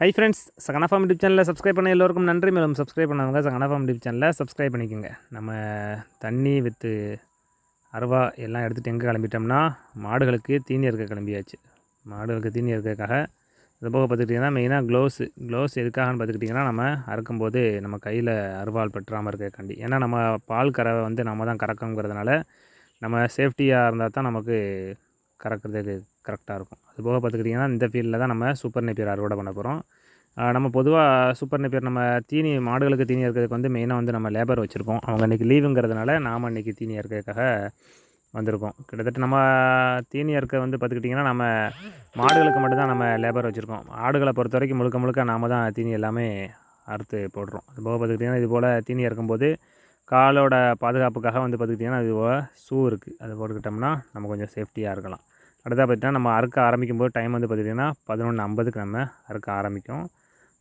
Hi friends Sagana farm YouTube சேனலில் subscribe பண்ண எல்லோருக்கும் நன்றி. மேலும் சப்ஸ்கிரைப் பண்ணவங்க சகனா ஃபார்ம் யூடியூப் சேனலில் சப்ஸ்கிரைப் பண்ணிக்கோங்க. நம்ம தண்ணி வித்து அருவா எல்லாம் எடுத்துகிட்டு எங்கே கிளம்பிட்டோம்னா மாடுகளுக்கு தீனி இருக்க கிளம்பியாச்சு. மாடுகளுக்கு தீனி இருக்கிறதுக்காக இது போக பார்த்துக்கிட்டிங்கன்னா மெயினாக க்ளோஸு க்ளோஸ் எதுக்காகன்னு பார்த்துக்கிட்டிங்கன்னா நம்ம அறுக்கும்போது நம்ம கையில் அருவாள் பெற்றாமல் இருக்கக்காண்டி ஏன்னா நம்ம பால் கறவை வந்து நம்ம தான் கறக்கங்கிறதுனால நம்ம சேஃப்டியாக இருந்தால் தான் நமக்கு கறக்கிறதுக்கு கரெக்டாக இருக்கும். அது போக பார்த்துக்கிட்டிங்கன்னா இந்த ஃபீல்டில் தான் நம்ம சூப்பர் நெப்பியர் அறுவடை பண்ண போகிறோம் நம்ம பொதுவாக சூப்பர் நெப்பியர் நம்ம தீனி மாடுகளுக்கு தீனி இருக்கிறதுக்கு வந்து மெயினாக வந்து நம்ம லேபர் வச்சுருக்கோம். அவங்க இன்றைக்கி லீவுங்கிறதுனால நாம் இன்றைக்கி தீனி இருக்கிறதுக்காக வந்திருக்கோம். கிட்டத்தட்ட நம்ம தீனி இருக்க வந்து பார்த்துக்கிட்டிங்கன்னா நம்ம மாடுகளுக்கு மட்டும்தான் நம்ம லேபர் வச்சுருக்கோம். ஆடுகளை பொறுத்த வரைக்கும் முழுக்க முழுக்க நாம் தான் தீனி எல்லாமே அறுத்து போடுறோம். அது போக பார்த்துக்கிட்டிங்கன்னா இது போல் தீனி இருக்கும்போது காலோட பாதுகாப்புக்காக வந்து பார்த்துக்கிட்டிங்கன்னா இது போல் ஷூ இருக்குது அது போட்டுக்கிட்டோம்னா நம்ம கொஞ்சம் சேஃப்டியாக இருக்கலாம். அடுத்தால் பார்த்திங்கன்னா நம்ம அறுக்க ஆரம்பிக்கும் போது டைம் வந்து பார்த்திங்கன்னா பதினொன்று ஐம்பதுக்கு நம்ம அறுக்க ஆரம்பிக்கும்.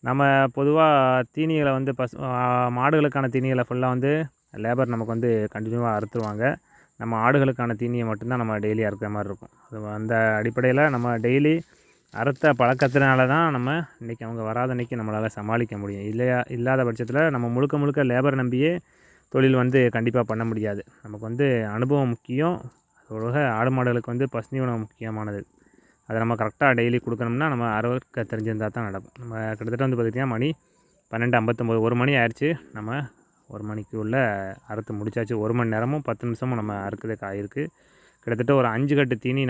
நம்ம பொதுவாக தீனிகளை வந்து பசு மாடுகளுக்கான தீனிகளை ஃபுல்லாக வந்து லேபர் நமக்கு வந்து கண்டினியூவாக அறுத்துருவாங்க. நம்ம ஆடுகளுக்கான தீனியை மட்டும்தான் நம்ம டெய்லி அறுக்கிற மாதிரி இருக்கும். அது அந்த அடிப்படையில் நம்ம டெய்லி அறுத்த பழக்கத்தினால தான் நம்ம இன்றைக்கி அவங்க வராத அன்றைக்கி நம்மளால் சமாளிக்க முடியும். இல்லையா இல்லாத பட்சத்தில் நம்ம முழுக்க முழுக்க லேபர் நம்பியே தொழில் வந்து கண்டிப்பாக பண்ண முடியாது. நமக்கு வந்து அனுபவம் முக்கியம். உலக ஆடு மாடுகளுக்கு வந்து பசுனி உணவு முக்கியமானது. அதை நம்ம கரெக்டாக டெய்லி கொடுக்கணும்னா நம்ம அறுவக்க தெரிஞ்சிருந்தால் தான் நடக்கும். நம்ம கிட்டத்தட்ட வந்து பார்த்திங்கன்னா மணி பன்னெண்டு ஐம்பத்தொம்போது ஒரு மணி ஆயிடுச்சு நம்ம ஒரு மணிக்கு உள்ள அறுத்து முடிச்சாச்சு. ஒரு மணி நேரமும் பத்து நிமிஷமும் நம்ம அறுக்கிறதுக்கு ஆயிருக்கு. கிட்டத்தட்ட ஒரு அஞ்சு கட்டு தீனி